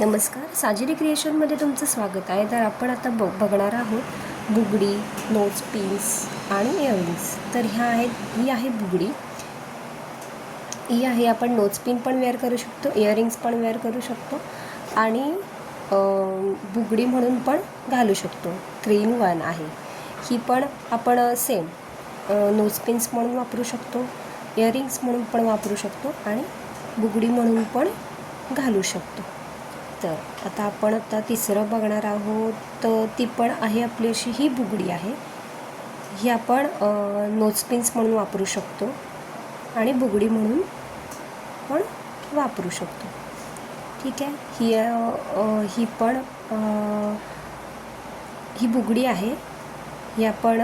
नमस्कार. साजिरी क्रिएशनमध्ये तुमचं स्वागत आहे. तर आपण आता ब बघणार आहोत बुगडी नोज पिन्स आणि इयरिंग्स तर ह्या आहेत ही आहे बुगडी. ही आहे आपण नोज पिन पण वेअर करू शकतो इयरिंग्स पण वेअर करू शकतो आणि बुगडी म्हणून पण घालू शकतो. थ्री इन वन आहे. ही पण आपण सेम नोज पिन्स म्हणून वापरू शकतो इयरिंग्स म्हणून पण वापरू शकतो आणि बुगडी म्हणून पण घालू शकतो. तर आता आपण आता तिसरं बघणार आहोत तर ती पण आहे आपली अशी ही बुगडी आहे. ही आपण नोजपिन्स म्हणून वापरू शकतो आणि बुगडी म्हणून पण वापरू शकतो. ठीक आहे? ही ही पण ही बुगडी आहे. ही आपण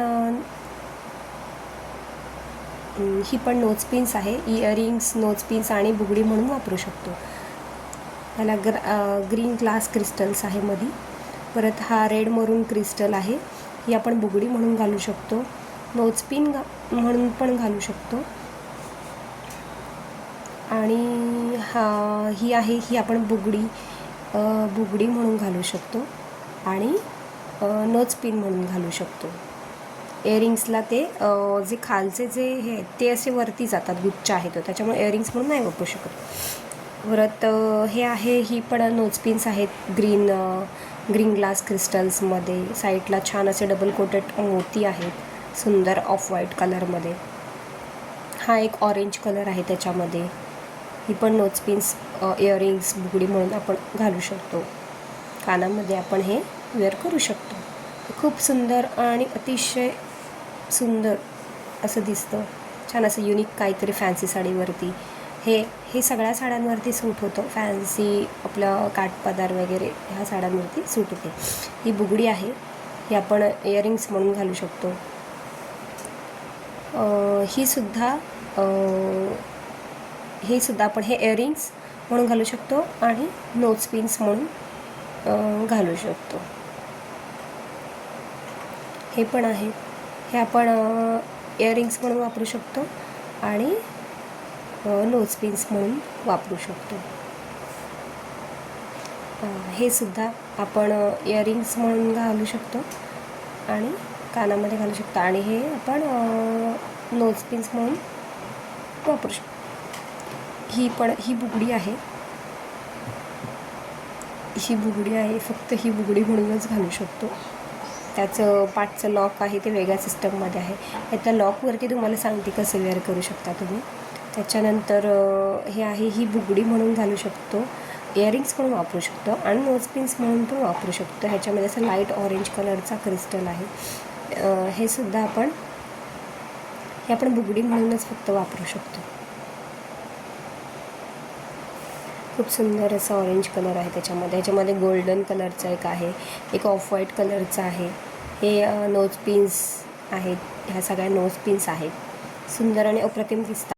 ही पण नोजपिन्स आहे इयरिंग्स नोजपिन्स आणि बुगडी म्हणून वापरू शकतो. ह्याला ग्र ग्रीन ग्लास क्रिस्टल्स आहे मधी. परत हा रेड मरून क्रिस्टल आहे. ही आपण बुगडी म्हणून घालू शकतो. नोज पिन घा म्हणून पण घालू शकतो. आणि हा ही आहे ही आपण बुगडी बुगडी म्हणून घालू शकतो. आणि नोज पिन म्हणून घालू शकतो. इयरिंग्सला ते जे खालचे जे हे आहेत, ते असे वरती जातात गुच्छ आहे तो. त्याच्यामुळे इयरिंग्स म्हणून नाही वापरू शकत. परत हे आहे ही पण नोज पिन्स आहेत ग्रीन ग्रीन ग्लास क्रिस्टल्समध्ये साईडला छान असे डबल कोटेड मोती आहेत सुंदर ऑफ व्हाईट कलरमध्ये हा एक ऑरेंज कलर आहे त्याच्यामध्ये. ही पण नोज पिन्स इयरिंग्स बुगडी म्हणून आपण घालू शकतो. कानामध्ये आपण हे वेअर करू शकतो. खूप सुंदर आणि अतिशय सुंदर असं दिसतं. छान असं युनिक काहीतरी फॅन्सी साडीवरती. हे हे सगळ्या साड्यांवरती सूट होतं. फॅन्सी आपलं काठपदार वगैरे ह्या साड्यांवरती सूट होते. ही बुगडी आहे. ही आपण इयरिंग्स म्हणून घालू शकतो. ही सुद्धा हे सुद्धा आपण हे इयरिंग्स म्हणून घालू शकतो आणि नोज पिन्स म्हणून घालू शकतो. हे पण आहे. हे आपण इयरिंग्स म्हणून वापरू शकतो आणि नोज पिन्स म्हणून वापरू शकतो. हे सुद्धा आपण इयरिंग्स म्हणून घालू शकतो आणि कानामध्ये घालू शकतो. आणि हे आपण नोज पिन्स म्हणून वापरू शकतो. ही पण ही बुगडी आहे. ही बुगडी आहे फक्त ही बुगडी म्हणूनच घालू शकतो. त्याचं पाठचं लॉक आहे ते वेगळ्या सिस्टममध्ये आहे. त्या लॉकवरती तुम्हाला सांगते कसं वेअर करू शकता तुम्ही. त्याच्यानंतर हे आहे ही बुगडी म्हणून घालू शकतो. इयरिंग्स म्हणून वापरू शकतो आणि नोज पिन्स म्हणून पण वापरू शकतो. ह्याच्यामध्ये असं लाइट ऑरेंज कलरचा क्रिस्टल आहे. हे सुद्धा आपण हे आपण बुगडी म्हणूनच फक्त वापरू शकतो. खूप सुंदर असा ऑरेंज कलर आहे त्याच्यामध्ये. ह्याच्यामध्ये गोल्डन कलरचा एक आहे एक ऑफ व्हाईट कलरचा आहे. हे नोज पिन्स आहेत. ह्या सगळ्या नोज पिन्स आहेत. सुंदर आणि अप्रतिम दिसतात.